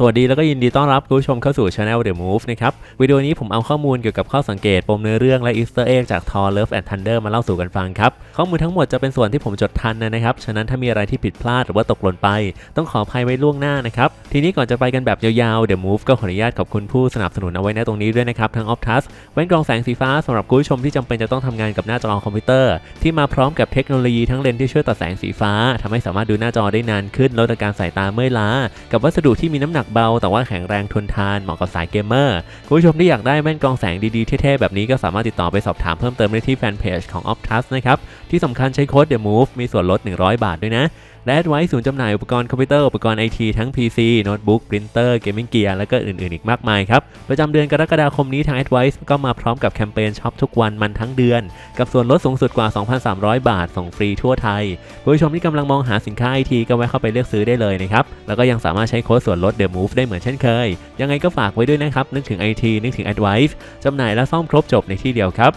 สวัสดีแล้วก็ยินดีต้อนรับคุณผู้ชมเข้าสู่ Channel The Move นะครับ วิดีโอนี้ผมเอาข้อมูลเกี่ยวกับข้อสังเกต ปมเนื้อเรื่องและ Easter egg จาก Thor Love and Thunder มาเล่าสู่กันฟังครับ ข้อมูลทั้งหมดจะเป็นส่วนที่ผมจดทันนะครับ ฉะนั้นถ้ามีอะไรที่ผิดพลาดหรือว่าตกหล่นไป ต้องขออภัยไว้ล่วงหน้านะครับ ทีนี้ก่อนจะไปกันแบบยาวๆ The Move ก็ขออนุญาตขอบคุณผู้สนับสนุนเอาไว้ในตรงนี้ด้วยนะครับทั้ง Optus แว่นกรองแสงสีฟ้าสำหรับคุณผู้ชมที่จำเป็นจะต้องทำงานกับหน้าจอคอมพิวเตอร์ที่มาพร้อมกับเทคโนโลยีทั้งเลนที่ช่วยตัดแสงสีฟ้าทำให้สามารถดูหน้าจอได้นานขึ้นลดอาการสายตาเมื่อยล้ากับวัสดุที่มีน้ำหนักเบาแต่ว่าแข็งแรงทนทานเหมาะกับสายเกมเมอร์คุณผู้ชมที่อยากได้แว่นกองแสงดีๆเท่ๆแบบนี้ก็สามารถติดต่อไปสอบถามเพิ่มเติมได้ที่แฟนเพจของ Optus นะครับที่สำคัญใช้โค้ด The Move มีส่วนลด 100 บาทด้วยนะ และแอดไว้ศูนย์จำหน่ายอุปกรณ์คอมพิวเตอร์อุปกรณ์ไอทีทั้ง PC โน้ตบุ๊กปรินเตอร์เกมมิ่งเกียร์และก็อื่นๆอีกมากมายครับ ประจำเดือนกรกฎาคมนี้ทาง Advice ก็มาพร้อมกับแคมเปญช็อปทุกวันมันทั้งเดือน กับส่วนลดสูงสุดกว่า 2,300 บาท ส่งฟรีทั่วไทยคุณผู้ชมที่กำลังมองหาสินค้าไอทีก็แวะเข้าไปเลือกซื้อได้เลยนะครับ แล้วก็ยังสามารถใช้โค้ดส่วนลด The Move ได้เหมือนเช่นเคย ยังไงก็ฝากไว้ด้วยนะครับนึกถึง IT นึกถึง Advice จำหน่ายและซ่อมครบจบในที่เดียวครับ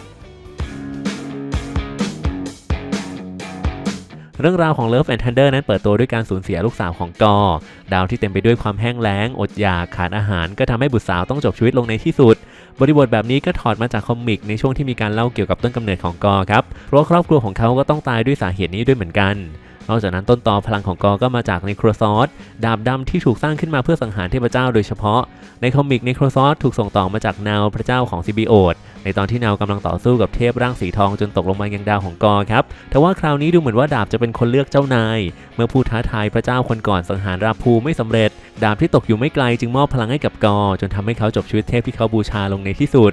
เรื่องราวของ Love and Thunder นั้นเปิดตัวด้วยการสูญเสียลูกสาวของกอ ดาวที่เต็มไปด้วยความแห้งแล้ง อดอยากขาดอาหาร ก็ทำให้บุตรสาวต้องจบชีวิตลงในที่สุด บริบทแบบนี้ก็ถอดมาจากคอมิกในช่วงที่มีการเล่าเกี่ยวกับต้นกำเนิดของกอครับเพราะครอบครัวของเขาก็ต้องตายด้วยสาเหตุนี้ด้วยเหมือนกัน นอกจากนั้นต้นตอพลังของกอก็มาจากในครัวซอสดาบดำที่ถูกสร้างขึ้นมาเพื่อสังหารเทพเจ้าโดยเฉพาะ ในคอมิกในครัวซอสถูกส่งต่อมาจากนาวพระเจ้าของซิบิโอดในตอนที่นาวกำลังต่อสู้กับเทพร่างสีทองจนตกลงมายังดาวของกอครับแต่ว่าคราวนี้ดูเหมือนว่าดาบจะเป็นคนเลือกเจ้านาย เมื่อผู้ท้าทายพระเจ้าคนก่อนสังหารราภูไม่สำเร็จ ดาบที่ตกอยู่ไม่ไกลจึงมอบพลังให้กับกอ จนทำให้เขาจบชีวิตเทพที่เขาบูชาลงในที่สุด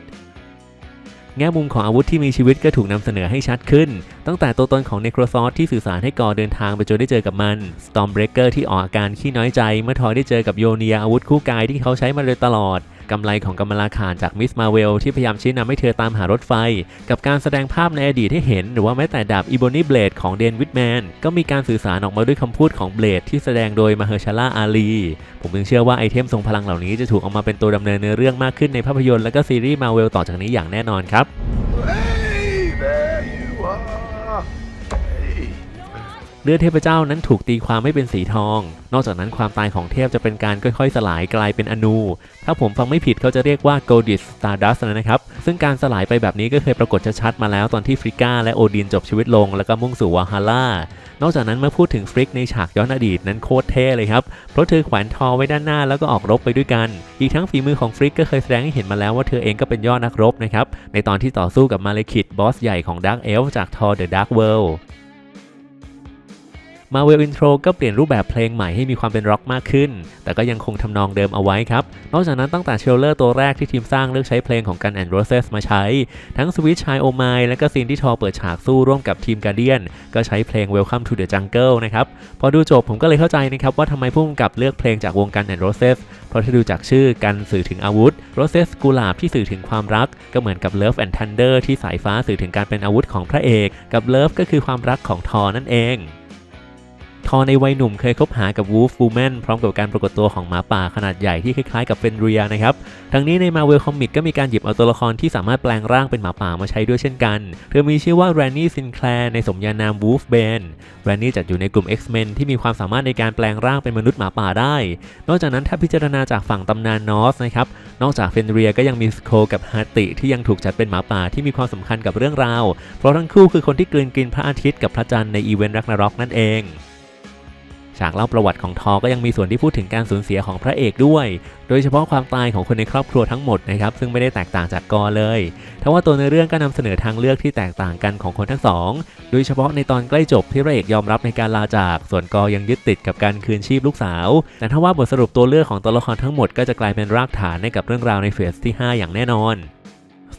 แง่มุมของอาวุธที่มีชีวิตก็ถูกนำเสนอให้ชัดขึ้น ตั้งแต่ตัวตนของเนโครซอสที่สื่อสารให้กอเดินทางไปจนได้เจอกับมัน Stormbreaker ที่ออกอาการขี้น้อยใจ เมื่อทอยได้เจอกับโยเนียอาวุธคู่กายที่เขาใช้มาโดยตลอด กำไรของกัมลาคารจากมิสมาเวลที่พยายามชี้นำให้เธอตามหารถไฟ กับการแสดงภาพในอดีตให้เห็น หรือว่าแม้แต่ดาบอีโบนีเบลดของเดนวิดแมนก็มีการสื่อสารออกมาด้วยคำพูดของเบลดที่แสดงโดยมาเฮอร์ชาล่าอาลี ผมจึงเชื่อว่าไอเทมทรงพลังเหล่านี้จะถูกเอามาเป็นตัวดำเนินเนื้อเรื่องมากขึ้นในภาพยนตร์และก็ซีรีส์มาเวลต่อจากนี้อย่างแน่นอนครับ ลือดเทพเจ้านั้นถูกตีความไม่เป็นสีทอง นอกจากนั้นความตายของเทพจะเป็นการค่อยๆ สลายกลายเป็นอนู ถ้าผมฟังไม่ผิดเขาจะเรียกว่า Goldis Stardust นะครับ ซึ่งการสลายไปแบบนี้ก็เคยปรากฏชัดๆมาแล้วตอนที่ฟริก้าและโอดินจบชีวิตลง แล้วก็มุ่งสู่วาฮาร่านอกจากนั้นเมื่อพูดถึงฟริกในฉากย้อนอดีตนั้นโคตรเท่เลยครับ เพราะเธอแขวนทอไว้ด้านหน้าแล้วก็ออกรบไปด้วยกัน อีกทั้งฝีมือของฟริกก็เคยแสดงให้เห็นมาแล้วว่าเธอเองก็เป็นยอดนักรบนะครับ ในตอนที่ต่อสู้กับมาเลคิดบอสใหญ่ของ Dark Elf จาก Thor The Dark World มาเวลอินโทรก็เปลี่ยนรูปแบบเพลงใหม่ให้มีความเป็นร็อกมากขึ้น แต่ก็ยังคงทำนองเดิมเอาไว้ครับ นอกจากนั้นตั้งแต่เชลเลอร์ตัวแรกที่ทีมสร้างเลือกใช้เพลงของกันแอนด์โรเซสมาใช้ ทั้งสวิตช์ชายโอไมและก็ซีนที่ทอเปิดฉากสู้ร่วมกับทีมการเดียนก็ใช้เพลง Welcome to the Jungle นะครับ พอดูจบผมก็เลยเข้าใจนะครับว่าทำไมผู้กำกับเลือกเพลงจากวงกันแอนด์โรเซสเพราะถ้าดูจากชื่อกันสื่อถึงอาวุธโรเซสกุหลาบที่สื่อถึงความรัก ก็เหมือนกับ Love and Thunder ที่สายฟ้าสื่อถึงการเป็นอาวุธของพระเอก กับ Love ก็คือความรักของทอนั่นเอง ทอในวัยหนุ่มเคยคบหากับวูฟฟูแมนพร้อมกับการปรากฏตัวของหมาป่าขนาดใหญ่ที่คล้ายๆกับเฟนเรียนะครับทั้งนี้ในมาเวลคอมิกก็มีการหยิบเอาตัวละครที่สามารถแปลงร่างเป็นหมาป่ามาใช้ด้วยเช่นกัน เธอมีชื่อว่าแรนนี่ซินแคลร์ในสมญานามวูฟเบนแรนนี่จัดอยู่ในกลุ่ม X-Men ที่มีความสามารถในการแปลงร่างเป็นมนุษย์หมาป่าได้ นอกจากนั้นถ้าพิจารณาจากฝั่งตำนานนอสนะครับนอกจากเฟนเรียก็ยังมีสโคกับฮาติที่ยังถูกจัดเป็นหมาป่าที่มีความสำคัญกับเรื่องราว เพราะทั้งคู่คือคนที่กลืนกินพระอาทิตย์กับพระจันทร์ในอีเวนต์รักนารอกนั่นเอง ฉากเล่าประวัติของทอก็ยังมีส่วนที่พูดถึงการสูญเสียของพระเอกด้วย โดยเฉพาะความตายของคนในครอบครัวทั้งหมดนะครับ ซึ่งไม่ได้แตกต่างจากกอเลยทว่าตัวในเรื่องก็นำเสนอทางเลือกที่แตกต่างกันของคนทั้งสอง โดยเฉพาะในตอนใกล้จบที่พระเอกยอมรับในการลาจาก ส่วนกอยังยึดติดกับการคืนชีพลูกสาว แต่ถ้าว่าบทสรุปตัวเลือกของตัวละครทั้งหมดก็จะกลายเป็นรากฐานให้กับเรื่องราวในเฟสที่ 5 อย่างแน่นอน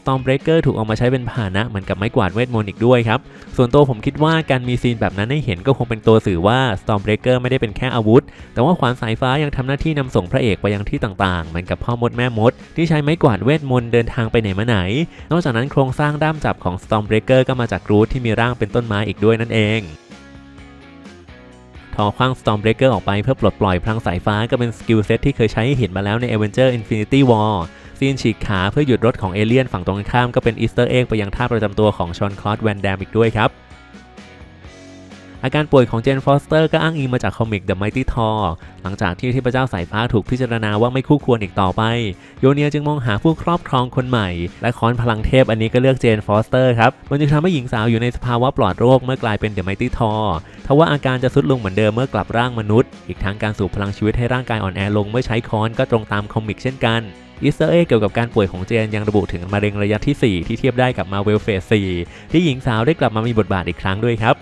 Stormbreaker ถูกเอามาใช้เป็นพาหนะเหมือนกับไม้กวาดเวทมนต์อีกด้วยครับ ส่วนตัวผมคิดว่าการมีซีนแบบนั้นให้เห็นก็คงเป็นตัวสื่อว่า Stormbreaker ไม่ได้เป็นแค่อาวุธ แต่ว่าขวานสายฟ้ายังทำหน้าที่นำส่งพระเอกไปยังที่ต่างๆ เหมือนกับพ่อมดแม่มด ที่ใช้ไม้กวาดเวทมนต์เดินทางไปไหนมาไหน นอกจากนั้นโครงสร้างด้ามจับของ Stormbreaker ก็มาจากรูทที่มีร่างเป็นต้นไม้อีกด้วยนั่นเองทอคว้าง Stormbreaker ออกไปเพื่อปลดปล่อยพลังสายฟ้าก็เป็นสกิลเซ็ตที่เคยใช้ให้เห็นมาแล้วใน Avenger Infinity War ซีนฉีกขาเพื่อหยุดรถของเอเลี่ยนฝั่งตรงข้ามก็เป็นอีสเตอร์เอ็กไปยังท่าประจำตัวของชอนคลอสแวนแดมอีกด้วยครับ อาการป่วยของเจนฟอสเตอร์ก็อ้างอิงมาจากคอมิก The Mighty Thor หลังจากที่เทพเจ้าสายฟ้าถูกพิจารณาว่าไม่คู่ควรอีกต่อไป โยเนียจึงมองหาผู้ครอบครองคนใหม่ และค้อนพลังเทพอันนี้ก็เลือกเจนฟอสเตอร์ครับ มันจึงทำให้หญิงสาวอยู่ในสภาวะปลอดโรคเมื่อกลายเป็น The Mighty Thor ทว่าอาการจะทรุดลงเหมือนเดิมเมื่อกลับร่างมนุษย์ อีกทั้งการสูบพลังชีวิตให้ร่างกายอ่อนแอลงเมื่อใช้ค้อนก็ตรงตามคอมิกเช่นกัน อีสเตอร์เอ็กเกี่ยวกับการป่วยของเจนยังระบุถึงมะเร็งระยะที่ 4 ที่เทียบได้กับมาเวลเฟส4ที่หญิงสาวได้กลับมามีบทบาทอีกครั้งด้วยครับ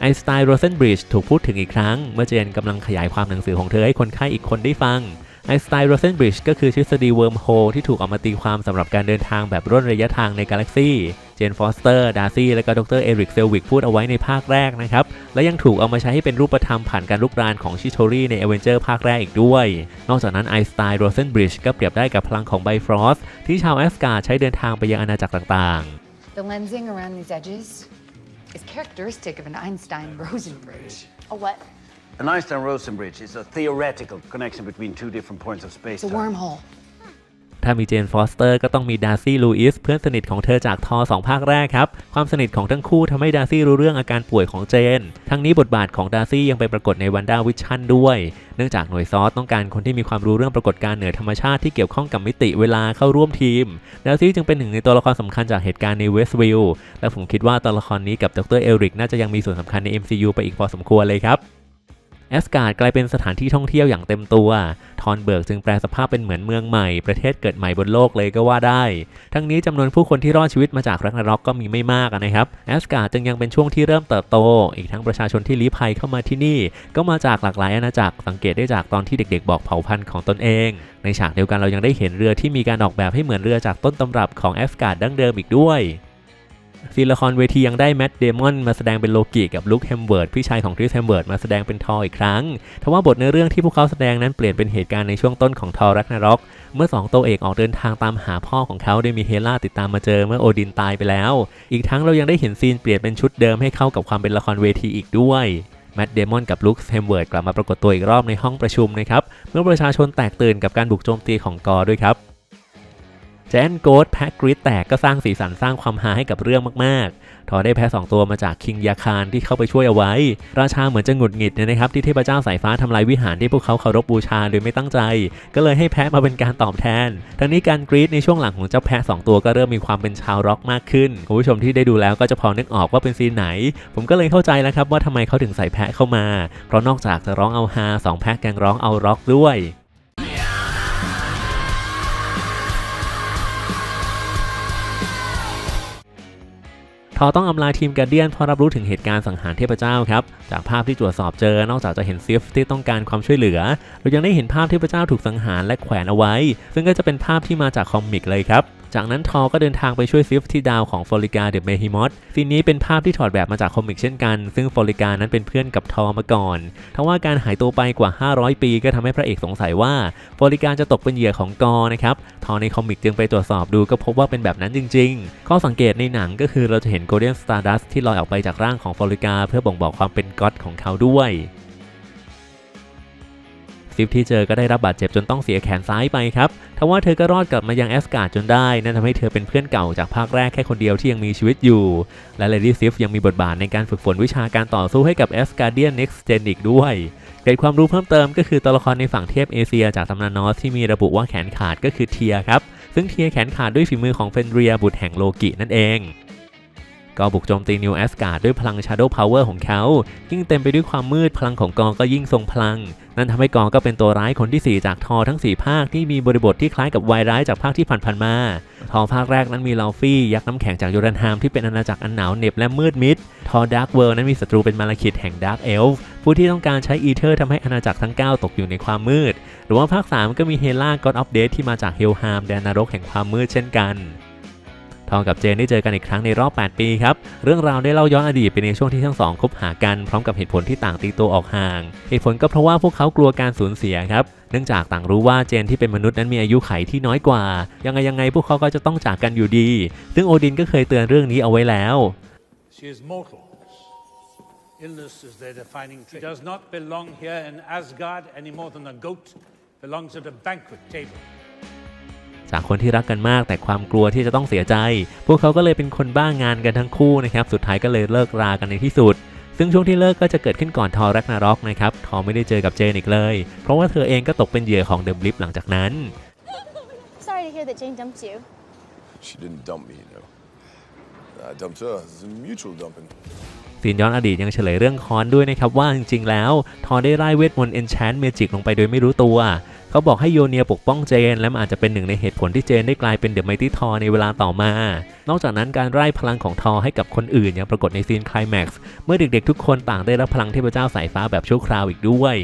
ไอน์สไตน์โรเซนบริดจ์ถูกพูดถึงอีกครั้ง เมื่อเจนกำลังขยายความหนังสือของเธอให้คนไข้อีกคนได้ฟัง ไอน์สไตน์โรเซนบริดจ์ก็คือทฤษฎีเวิร์มโฮลที่ถูกเอามาตีความสำหรับการเดินทางแบบร่นระยะทางในกาแล็กซีเจนฟอสเตอร์ ดาร์ซี่ และก็ดรเอริกเซลวิกพูดเอาไว้ในภาคแรกนะครับ และยังถูกเอามาใช้ให้เป็นรูปธรรมผ่านการลุกรานของชิโทรีในเอเวนเจอร์ภาคแรกอีกด้วย นอกจากนั้นไอน์สไตน์โรเซนบริดจ์ก็เปรียบได้กับพลังของไบฟรอสที่ชาวแอสการ์ดใช้เดินทางไปยังอาณาจักรต่างๆ The lensing around these edges is characteristic of an Einstein-Rosen bridge. A what? An Einstein-Rosen bridge is a theoretical connection between two different points of It's a space-time. wormhole. ถ้ามีเจนฟอสเตอร์ก็ต้องมีดาร์ซี่ลูอิสเพื่อนสนิทของเธอจากทอสองภาคแรกครับ ความสนิทของทั้งคู่ทำให้ดาร์ซี่รู้เรื่องอาการป่วยของเจน ทั้งนี้บทบาทของดาร์ซี่ยังไปปรากฏในวันด้าวิชั่นด้วย เนื่องจากหน่วยซอสต้องการคนที่มีความรู้เรื่องปรากฏการณ์เหนือธรรมชาติที่เกี่ยวข้องกับมิติเวลาเข้าร่วมทีม ดาร์ซี่จึงเป็นหนึ่งในตัวละครสำคัญจากเหตุการณ์ในเวสต์วิลล์และผมคิดว่าตัวละครนี้กับดรเอริกน่าจะยังมีส่วนสำคัญใน MCU ไปอีกพอสมควรเลยครับ แอสการ์ดกลายเป็นสถานที่ท่องเที่ยวอย่างเต็มตัว ทอนเบิร์กจึงแปลสภาพเป็นเหมือนเมืองใหม่ ประเทศเกิดใหม่บนโลกเลยก็ว่าได้ ทั้งนี้จำนวนผู้คนที่รอดชีวิตมาจากรักนาร็อกก็มีไม่มากนะครับ แอสการ์ดจึงยังเป็นช่วงที่เริ่มเติบโต อีกทั้งประชาชนที่ลี้ภัยเข้ามาที่นี่ ก็มาจากหลากหลายอาณาจักร สังเกตได้จากตอนที่เด็ก ๆ บอกเผ่าพันธุ์ของตนเอง ในฉากเดียวกันเรายังได้เห็นเรือที่มีการออกแบบให้เหมือนเรือจากต้นตำรับของแอสการ์ดดั้งเดิมอีกด้วย ซีละครเวทียังได้แมตต์เดมอนมาแสดงเป็นโลกิกับลุคแฮมเวิร์ดพี่ชายของคริสแฮมเวิร์ดมาแสดงเป็นทอร์อีกครั้ง ทว่าบทเนื้อเรื่องที่พวกเขาแสดงนั้นเปลี่ยนเป็นเหตุการณ์ในช่วงต้นของทอร์รักนารก เมื่อสองตัวเอกออกเดินทางตามหาพ่อของเขาโดยมีเฮล่าติดตามมาเจอเมื่อโอดินตายไปแล้ว อีกทั้งเรายังได้เห็นซีนเปลี่ยนเป็นชุดเดิมให้เข้ากับความเป็นละครเวทีอีกด้วยแมตต์เดมอนกับลุคแฮมเวิร์ดกลับมาปรากฏตัวอีกรอบในห้องประชุมนะครับ เมื่อประชาชนแตกตื่นกับการบุกโจมตีของกอด้วยครับ จนโกดแพ็กกริดแตกก็สร้างสีสันสร้างความฮาให้กับเรื่องมากๆ ทอได้แพ้ 2 ตัวมาจากคิงยาคารที่เข้าไปช่วยเอาไว้ ราชาเหมือนจะหงุดหงิดนะครับที่เทพเจ้าสายฟ้าทำลายวิหารที่พวกเขาเคารพบูชาโดยไม่ตั้งใจ ก็เลยให้แพะมาเป็นการตอบแทน ทั้งนี้การกรีดในช่วงหลังของเจ้าแพะ2ตัวก็เริ่มมีความเป็นชาวร็อกมากขึ้น คุณผู้ชมที่ได้ดูแล้วก็จะพอนึกออกว่าเป็นซีนไหน ผมก็เลยเข้าใจแล้วครับว่าทำไมเขาถึงใส่แพะเข้ามา เพราะนอกจากจะร้องเอาฮาสองแพะแกงร้องเอาร็อกด้วย ทอต้องอำลาทีมการเดียนเพราะรับรู้ถึงเหตุการณ์สังหารเทพเจ้าครับ จากภาพที่ตรวจสอบเจอนอกจากจะเห็นซิฟที่ต้องการความช่วยเหลือ เรายังได้เห็นภาพเทพเจ้าถูกสังหารและแขวนเอาไว้ ซึ่งก็จะเป็นภาพที่มาจากคอมิกเลยครับ จากนั้นทอก็เดินทางไปช่วยซิฟที่ดาวของฟอริกาเดอะเมฮิมอสซีนนี้เป็นภาพที่ถอดแบบมาจากคอมิกเช่นกัน ซึ่งฟอริกานั้นเป็นเพื่อนกับทอมาก่อนทว่าการหายตัวไปกว่า 500 ปี ก็ทำให้พระเอกสงสัยว่าฟอริกาจะตกเป็นเหยื่อของกอนะครับทอในคอมิกจึงไปตรวจสอบดูก็พบว่าเป็นแบบนั้นจริง ๆ ข้อสังเกตในหนังก็คือเราจะเห็นโกลเด้นสตาร์ดัสที่ลอยออกไปจากร่างของฟอริกา เพื่อบ่งบอกความเป็นก็อดของเขาด้วย ซิฟที่เจอก็ได้รับบาดเจ็บจนต้องเสียแขนซ้ายไปครับทว่าเธอก็รอดกลับมายังแอสการ์ดจนได้ นั่นทำให้เธอเป็นเพื่อนเก่าจากภาคแรกแค่คนเดียวที่ยังมีชีวิตอยู่ และเลดี้ซิฟยังมีบทบาทในการฝึกฝนวิชาการต่อสู้ให้กับแอสการ์เดียน Next Gen อีกด้วยเกร็ดความรู้เพิ่มเติมก็คือตัวละครในฝั่งเทพเอเชียจากตำนานนอสที่มีระบุว่าแขนขาดก็คือเทียครับ ซึ่งเทียแขนขาดด้วยฝีมือของเฟนเรียบุตรแห่งโลกินั่นเอง ก็บุกโจมตีนิวแอสการ์ดด้วยพลัง Shadow Power ของเขา ยิ่งเต็มไปด้วยความมืดพลังของกองก็ยิ่งทรงพลัง นั่นทำให้กองก็เป็นตัวร้ายคนที่ 4 จากทอทั้ง 4 ภาคที่มีบริบทที่คล้ายกับวายร้ายจากภาคที่ผ่านๆมา ทอภาคแรกนั้นมีลาฟี่ ยักษ์น้ำแข็งจากโยรันฮามที่เป็นอาณาจักรอันหนาวเหน็บและมืดมิด ทอดาร์กเวิลด์นั้นมีศัตรูเป็นมาลาคิดแห่งดาร์กเอลฟ์ผู้ที่ต้องการใช้อีเทอร์ทำให้อาณาจักรทั้ง 9 ตกอยู่ในความมืด หรือว่าภาค 3 ก็มีเฮล่าก็อดอัปเดตที่มาจากเฮลฮามแดนนรกแห่งความมืดเช่นกัน ทองกับเจนได้เจอกันอีกครั้งในรอบ 8 ปีครับ เรื่องราวได้เล่าย้อนอดีตไปในช่วงที่ทั้งสองคบหากันพร้อมกับเหตุผลที่ต่างตีตัวออกห่าง เหตุผลก็เพราะว่าพวกเขากลัวการสูญเสียครับเนื่องจากต่างรู้ว่าเจนที่เป็นมนุษย์นั้นมีอายุไขที่น้อยกว่า ยังไงยังไงพวกเขาก็จะต้องจากกันอยู่ดี ซึ่งโอดินก็เคยเตือนเรื่องนี้เอาไว้แล้ว She is mortal. Illness is their defining trait. She does not belong here in Asgard any more than a goat belongs at a banquet table. จากคนที่รักกันมาก แต่ความกลัวที่จะต้องเสียใจ พวกเขาก็เลยเป็นคนบ้างานกันทั้งคู่นะครับสุดท้ายก็เลยเลิกรากันในที่สุด ซึ่งช่วงที่เลิกก็จะเกิดขึ้นก่อนทอแรกนาร็อกนะครับทอไม่ได้เจอกับเจนอีกเลย เพราะว่าเธอเองก็ตกเป็นเหยื่อของเดอะบลิปหลังจากนั้น Sorry to hear that Jane dumped you. She didn't dump me, you know. I dumped her. It's a mutual dumping. ซีนย้อนอดีตยังเฉลยเรื่องคอนด้วยนะครับว่าจริงๆแล้ว ทอได้ไล่เวทมนต์ Enchant Magic ลงไปโดยไม่รู้ตัว เขาบอกให้โยเนียปกป้องเจน และมันอาจจะเป็นหนึ่งในเหตุผลที่เจนได้กลายเป็นเดอะไมตี้ทอในเวลาต่อมา นอกจากนั้นการไล่พลังของทอให้กับคนอื่นยังปรากฏในซีนคลายแม็กซ์เมื่อเด็กๆทุกคนต่างได้รับพลังเทพเจ้าสายฟ้าแบบชั่วคราวอีกด้วย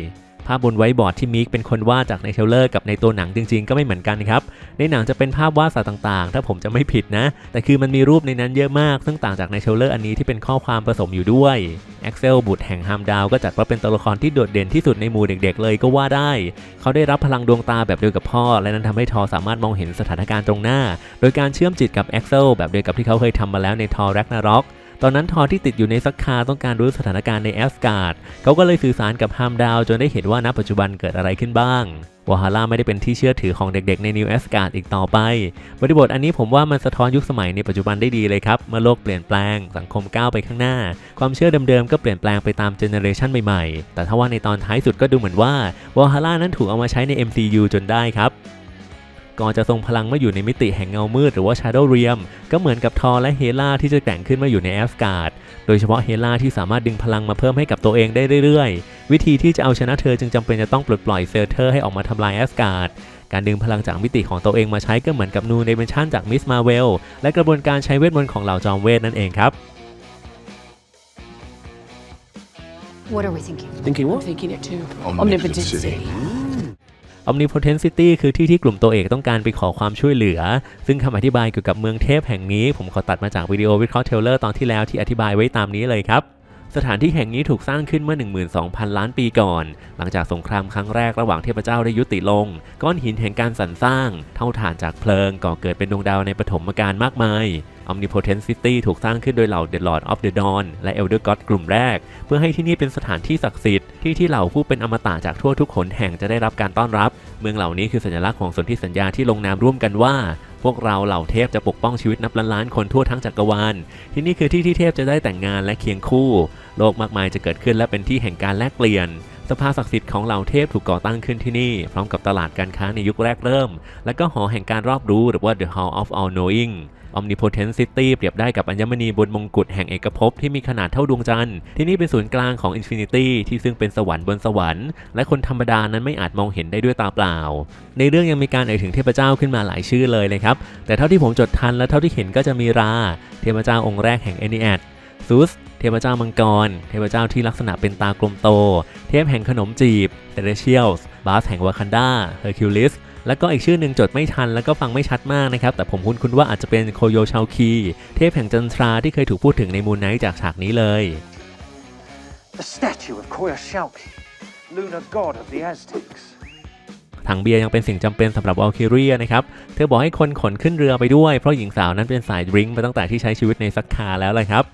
ภาพบนไวท์บอร์ดที่มิกเป็นคนวาดจากในเทรลเลอร์กับในตัวหนังจริงๆ ก็ไม่เหมือนกันครับ ในหนังจะเป็นภาพวาดสัตว์ต่างๆ ถ้าผมจะไม่ผิดนะ แต่คือมันมีรูปในนั้นเยอะมาก ซึ่งต่างจากในเทรลเลอร์อันนี้ที่เป็นข้อความผสมอยู่ด้วย แอ็กเซลบุตรแห่งฮามดาวก็จัดว่าเป็นตัวละครที่โดดเด่นที่สุดในหมู่เด็กๆ เลยก็ว่าได้ เขาได้รับพลังดวงตาแบบเดียวกับพ่อ และนั้นทำให้ทอสามารถมองเห็นสถานการณ์ตรงหน้า โดยการเชื่อมจิตกับแอ็กเซลแบบเดียวกับที่เขาเคยทำมาแล้วในทอแร็กนาร็อก ตอนนั้นทอที่ติดอยู่ในซักคาต้องการรู้สถานการณ์ในแอสการ์ดเขาก็เลยสื่อสารกับฮามดาวจนได้เห็นว่าณปัจจุบันเกิดอะไรขึ้นบ้างวาฮาร่าไม่ได้เป็นที่เชื่อถือของเด็กๆในนิวแอสการ์ดอีกต่อไป บริบทอันนี้ผมว่ามันสะท้อนยุคสมัยในปัจจุบันได้ดีเลยครับ เมื่อโลกเปลี่ยนแปลง สังคมก้าวไปข้างหน้า ความเชื่อเดิมๆก็เปลี่ยนแปลงไปตามเจเนอเรชันใหม่ๆ แต่ถ้าว่าในตอนท้ายสุดก็ดูเหมือนว่าวาฮาร่านั้นถูกเอามาใช้ใน MCU จนได้ครับ ก่อนจะทรงพลังเมื่ออยู่ในมิติแห่งเงามืดหรือว่า Shadow Realm ก็เหมือนกับทอและเฮล่าที่จะแกร่งขึ้นมาอยู่ในแอสการ์ดโดยเฉพาะเฮล่าที่สามารถดึงพลังมาเพิ่มให้กับตัวเองได้เรื่อยๆ วิธีที่จะเอาชนะเธอจึงจำเป็นจะต้องปลดปล่อยเซอร์เทอร์ให้ออกมาทำลายแอสการ์ดการดึงพลังจากมิติของตัวเองมาใช้ก็เหมือนกับนูเดเมนชันจากมิสมาเวลและกระบวนการใช้เวทมนต์ของเหล่าจอมเวทนั่นเองครับ What are we thinking? Thinking I'm what? thinking it too. Omnipotency. Omnipotent City คือที่ที่กลุ่มตัวเอกต้องการไปขอความช่วยเหลือ ซึ่งคำอธิบายเกี่ยวกับเมืองเทพแห่งนี้ ผมขอตัดมาจากวิดีโอวิเคราะห์เทลเลอร์ตอนที่แล้วที่อธิบายไว้ตามนี้เลยครับ สถานที่แห่งนี้ถูกสร้างขึ้นเมื่อ 12,000 ล้านปีก่อน หลังจากสงครามครั้งแรกระหว่างเทพเจ้าได้ยุติลง ก้อนหินแห่งการสรรสร้าง เท่าฐานจากเพลิงก่อเกิดเป็นดวงดาวในปฐมกาลมากมาย Omnipotent City ถูกสร้างขึ้นโดยเหล่า The Lord of the Dawn และ Elder God กลุ่มแรก เพื่อให้ที่นี่เป็นสถานที่ศักดิ์สิทธิ์ที่ที่เหล่าผู้เป็นอมตะจากทั่วทุกขนแห่งจะได้รับการต้อนรับ เมืองเหล่านี้คือสัญลักษณ์ของสนธิสัญญาที่ลงนามร่วมกันว่า พวกเราเหล่าเทพจะปกป้องชีวิตนับล้านล้านคนทั่วทั้งจักรวาล ที่นี่คือที่ที่เทพจะได้แต่งงานและเคียงคู่ โลกมากมายจะเกิดขึ้นและเป็นที่แห่งการแลกเปลี่ยน สภาศักดิ์สิทธิ์ของเหล่าเทพถูกก่อตั้งขึ้นที่นี่ พร้อมกับตลาดการค้าในยุคแรกเริ่ม และก็หอแห่งการรอบรู้หรือว่า The Hall of All Knowing Omnipotent City เปรียบได้กับอัญมณีบนมงกุฎแห่งเอกภพที่มีขนาดเท่าดวงจันทร์ที่นี่เป็นศูนย์กลางของ Infinity ที่ซึ่งเป็นสวรรค์บนสวรรค์ และคนธรรมดานั้นไม่อาจมองเห็นได้ด้วยตาเปล่า ในเรื่องยังมีการเอ่ยถึงเทพเจ้าขึ้นมาหลายชื่อเลยเลยครับ แต่เท่าที่ผมจดทันและเท่าที่เห็นก็จะมีรา เทพเจ้าองค์แรกแห่งเอนิแอดซูสเทพเจ้ามังกร เทพเจ้าที่ลักษณะเป็นตากลมโต เทพแห่งขนมจีบเ e เ e เชียลส์บาสแห่งวาคันดาเฮอร์คิวลิส แล้วก็อีกชื่อหนึ่งจดไม่ทันแล้วก็ฟังไม่ชัดมากนะครับ แต่ผมคุ้นคุณว่าอาจจะเป็นโคโยชาคีเทพแห่งจันทราที่เคยถูกพูดถึงในมูนไนท์จากฉากนี้เลย The statue of Koyoshalki, lunar god of the Aztecs. ถังเบียร์ยังเป็นสิ่งจำเป็นสำหรับวอลคิเรียนะครับ เธอบอกให้คนขนขึ้นเรือไปด้วย เพราะหญิงสาวนั้นเป็นสายดริงก์มาตั้งแต่ที่ใช้ชีวิตในซักคาแล้วเลยครับ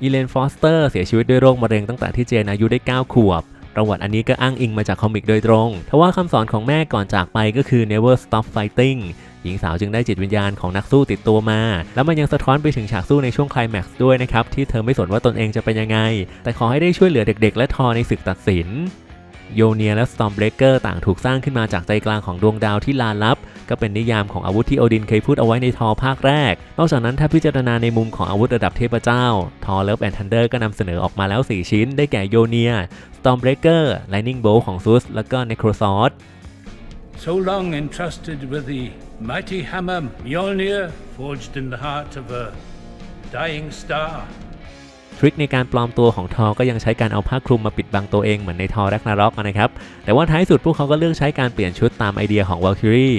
อีเลนฟอสเตอร์เสียชีวิตด้วยโรคมะเร็งตั้งแต่ที่เจนอายุได้ 9 ขวบ ประวัติอันนี้ก็อ้างอิงมาจากคอมิกโดยตรงทว่าคำสอนของแม่ก่อนจากไปก็คือ never stop fighting หญิงสาวจึงได้จิตวิญญาณของนักสู้ติดตัวมา แล้วมันยังสะท้อนไปถึงฉากสู้ในช่วงคลายแม็กซ์ด้วยนะครับ ที่เธอไม่สนว่าตนเองจะเป็นยังไง แต่ขอให้ได้ช่วยเหลือเด็กๆ และทอในศึกตัดสิน โยเนียและ Stormbreaker ต่างถูกสร้างขึ้นมาจากใจกลางของดวงดาวที่ลาลับ ก็เป็นนิยามของอาวุธที่โอดินเคยพูดเอาไว้ในทอภาคแรก นอกจากนั้นถ้าพิจารณาในมุมของอาวุธระดับเทพเจ้า ทอ Love and Thunder ก็นำเสนอออกมาแล้ว 4 ชิ้น ได้แก่โยเนีย Stormbreaker Lightning Bolt ของซุสแล้วก็ Necrosword So long entrusted with the mighty hammer Mjolnir, forged in the heart of a dying star. ทริคในการปลอมตัวของทอก็ยังใช้การเอาผ้าคลุมมาปิดบังตัวเองเหมือนในทอแรกนาร็อกนะครับ แต่ว่าท้ายสุดพวกเขาก็เลือกใช้การเปลี่ยนชุดตามไอเดียของวอลคิรี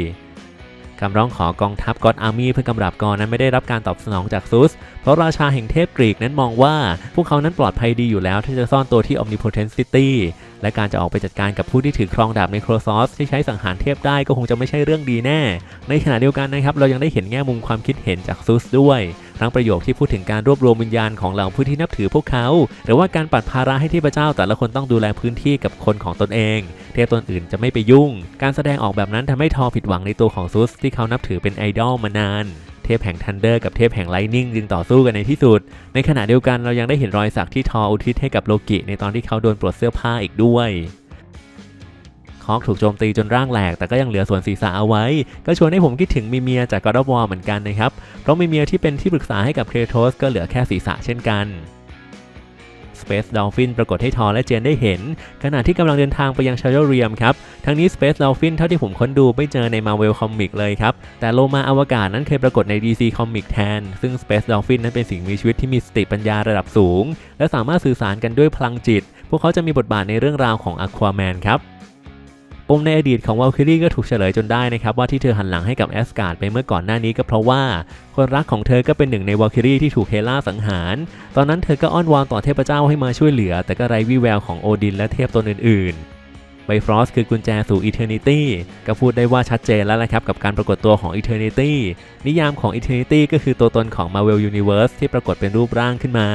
คำร้องขอกองทัพก็อดอาร์มี่เพื่อกำรับกรนั้นไม่ได้รับการตอบสนองจากซุส เพราะราชาแห่งเทพกรีกนั้นมองว่า พวกเขานั้นปลอดภัยดีอยู่แล้วที่จะซ่อนตัวที่ Omnipotent City และการจะออกไปจัดการกับผู้ที่ถือครองดาบในโครซอสที่ใช้สังหารเทพได้ก็คงจะไม่ใช่เรื่องดีแน่ ในขณะเดียวกันนะครับ เรายังได้เห็นแง่มุมความคิดเห็นจากซุสด้วย ทั้งประโยคที่พูดถึงการรวบรวมวิญญาณของเหล่าผู้ที่นับถือพวกเขา หรือว่าการปัดภาระให้เทพเจ้าแต่ละคนต้องดูแลพื้นที่กับคนของตนเอง เทพตนอื่นจะไม่ไปยุ่ง การแสดงออกแบบนั้นทำให้ทอผิดหวังในตัวของซุสที่เขานับถือเป็นไอดอลมานาน เทพแห่งทันเดอร์กับเทพแห่งไลนิ่งจึงต่อสู้กันในที่สุด ในขณะเดียวกันเรายังได้เห็นรอยสักที่ทออุทิศให้กับโลกิในตอนที่เขาโดนปลดเสื้อผ้าอีกด้วยคอกถูกโจมตีจนร่างแหลก แต่ก็ยังเหลือส่วนศีรษะเอาไว้ ก็ชวนให้ผมคิดถึงมิเมียจากกรอบวอร์เหมือนกันนะครับ เพราะมิเมียที่เป็นที่ปรึกษาให้กับเครโทสก็เหลือแค่ศีรษะเช่นกัน Space Dolphin ปรากฏให้ทอและเจนได้เห็น ขณะที่กำลังเดินทางไปยังชาร์เรียมครับ ทั้งนี้ Space Dolphin เท่าที่ผมค้นดูไม่เจอใน Marvel Comic เลยครับ แต่โลมาอวกาศนั้นเคยปรากฏใน DC Comic แทน ซึ่ง Space Dolphin นั้นเป็นสิ่งมีชีวิตที่มีสติปัญญาระดับสูง และสามารถสื่อสารกันด้วยพลังจิต พวกเขาจะมีบทบาทในเรื่องราวของ Aquaman ครับ ปมในอดีตของวอลคิรีก็ถูกเฉลยจนได้นะครับว่าที่เธอหันหลังให้กับแอสการ์ดไปเมื่อก่อนหน้านี้ก็เพราะว่า คนรักของเธอก็เป็นหนึ่งในวอลคิรีที่ถูกเฮล่าสังหาร ตอนนั้นเธอก็อ้อนวอนต่อเทพเจ้าให้มาช่วยเหลือ แต่ก็ไร้วี่แววของโอดินและเทพตนอื่นๆ ไบฟรอสคือกุญแจสู่อีเทอร์นิตี้ก็พูดได้ว่าชัดเจนแล้วนะครับกับการปรากฏตัวของอีเทอร์นิตี้นิยามของอีเทอร์นิตี้ก็คือตัวตนของ Marvel Universe ที่ปรากฏเป็นรูปร่างขึ้นมา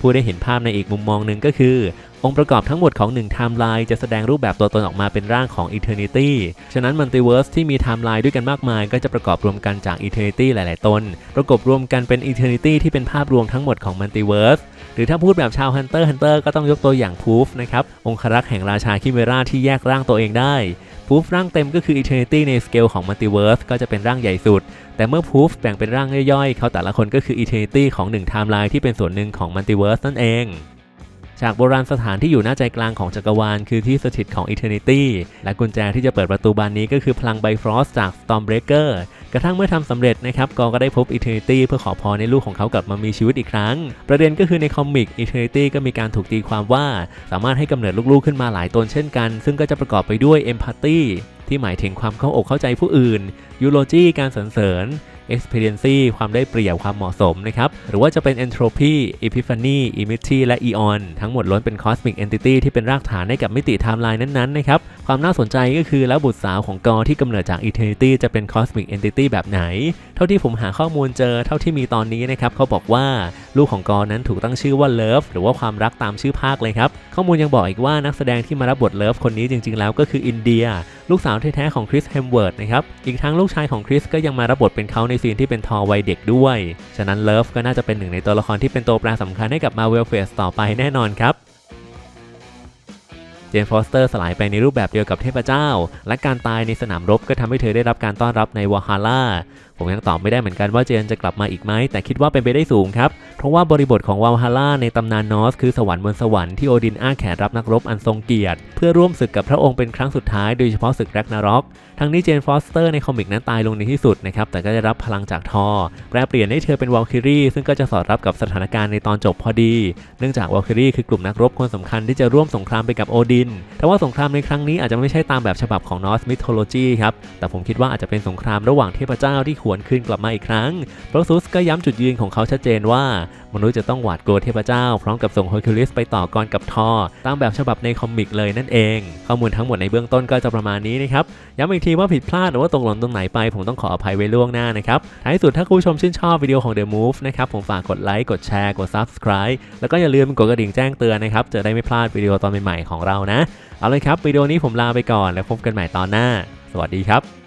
ผู้ได้เห็นภาพในอีกมุมมองหนึ่งก็คือ องค์ประกอบทั้งหมดของ1 Time Line จะแสดงรูปแบบตัวตนออกมาเป็นร่างของ Eternity ฉะนั้น Multiverse ที่มี Time Line ด้วยกันมากมาย ก็จะประกอบรวมกันจาก Eternity หลาย ๆ ตน ประกบรวมกันเป็น Eternity ที่เป็นภาพรวมทั้งหมดของ Multiverse หรือถ้าพูดแบบชาว Hunter Hunter ก็ต้องยกตัวอย่าง Proof นะครับ องครักษ์แห่งราชาคิเมราที่แยกร่างตัวเองได้ Proof ร่างเต็มก็คือ Eternity ในสเกลของ Multiverse ก็จะเป็นร่างใหญ่สุด แต่เมื่อ Proof แบ่งเป็นร่างย่อยๆ เขาแต่ละคนก็คือ Eternity ของ1 Time Line ที่เป็นส่วนหนึ่งของ Multiverse นั่นเองจากโบราณสถานที่อยู่หน้าใจกลางของจักรวาล คือที่สถิตของ Eternity และกุญแจที่จะเปิดประตูบานนี้ก็คือพลังไบฟรอสจาก Stormbreaker กระทั่งเมื่อทำสำเร็จนะครับกอก็ได้พบอีเทอร์นิตี้เพื่อขอพรในลูกของเขากลับมามีชีวิตอีกครั้ง ประเด็นก็คือในคอมิกอีเทอร์นิตี้ก็มีการถูกตีความว่า สามารถให้กำเนิดลูกๆขึ้นมาหลายตนเช่นกัน ซึ่งก็จะประกอบไปด้วยเอมพัตตีที่หมายถึงความเข้าอกเข้าใจผู้อื่นยูโลจีการสรรเสริญ experiency ความได้เปรียบความเหมาะสมนะครับหรือว่าจะเป็น entropy epiphany emission และ eon ทั้งหมดล้วนเป็น cosmic entity ที่เป็นรากฐานให้กับมิติไทม์ไลน์นั้นๆนะครับความน่าสนใจก็คือแล้วบุตรสาวของกอที่กำเนิดจาก eternity จะเป็น cosmic entity แบบไหน เท่าที่ผมหาข้อมูลเจอเท่าที่มีตอนนี้นะครับเขาบอกว่าลูกของกอนั้นถูกตั้งชื่อว่า love หรือว่าความรักตามชื่อภาคเลยครับข้อมูลยังบอกอีกว่านักแสดงที่มารับบทเลิฟคนนี้จริง ๆ แล้วก็คืออินเดีย ลูกสาวแท้ๆของคริสแฮมเวิร์ดนะครับ อีกทั้งลูกชายของคริสก็ยังมารับบทเป็นเขาในซีนที่เป็นทอวัยเด็กด้วย ฉะนั้นเลิฟก็น่าจะเป็นหนึ่งในตัวละครที่เป็นตัวแปรสำคัญให้กับมาเวลเฟสต่อไปแน่นอนครับเจนฟอสเตอร์สลายไปในรูปแบบเดียวกับเทพเจ้า และการตายในสนามรบก็ทำให้เธอได้รับการต้อนรับในวาฮาร่า ผมยังตอบไม่ได้เหมือนกันว่าเจนจะกลับมาอีกไหมแต่คิดว่าเป็นไปได้สูงครับ เพราะว่าบริบทของวาฮาร่าในตำนานนอสคือสวรรค์บนสวรรค์ที่โอดินอ้าแขนรับนักรบอันทรงเกียรติ เพื่อร่วมศึกกับพระองค์เป็นครั้งสุดท้ายโดยเฉพาะศึกแร็กนาร็อก ทั้งนี้เจนฟอสเตอร์ในคอมิกนั้นตายลงในที่สุดนะครับแต่ก็ได้รับพลังจากทอแปลเปลี่ยนให้เธอเป็นวอลคิรีซึ่งก็จะสอดรับกับสถานการณ์ในตอนจบพอดี เนื่องจากวอลคิรีคือกลุ่มนักรบคนสำคัญที่จะร่วมสงครามไปกับโอดิน แต่ว่าสงครามในครั้งนี้อาจจะไม่ใช่ตามแบบฉบับของนอสมิทโลจีครับแต่ผมคิดว่าอาจจะเป็นสงครามระหว่างเทพเจ้าที่ขวนคืนกลับมาอีกครั้งเพระซุสก็ย้ำจุดยืนของเขาชัดเจนว่า มนุษย์จะต้องหวาดกลัวเทพเจ้า พร้อมกับส่งเฮอร์คิวลิสไปต่อกรกับทอตามแบบฉบับในคอมิกเลยนั่นเอง ข้อมูลทั้งหมดในเบื้องต้นก็จะประมาณนี้นะครับ ย้ำอีกทีว่าผิดพลาดหรือว่าตกหล่นตรงไหนไป ผมต้องขออภัยไว้ล่วงหน้านะครับท้ายสุดถ้าคุณผู้ชมชื่นชอบวิดีโอของ The Move นะครับผมฝากกดไลค์กดแชร์กด Subscribe แล้วก็อย่าลืมกดกระดิ่งแจ้งเตือนนะครับจะได้ไม่พลาดวิดีโอตอนใหม่ๆของเรานะเอาเลยครับวิดีโอนี้ผมลาไปก่อนแล้วพบกันใหม่ตอนหน้า สวัสดีครับ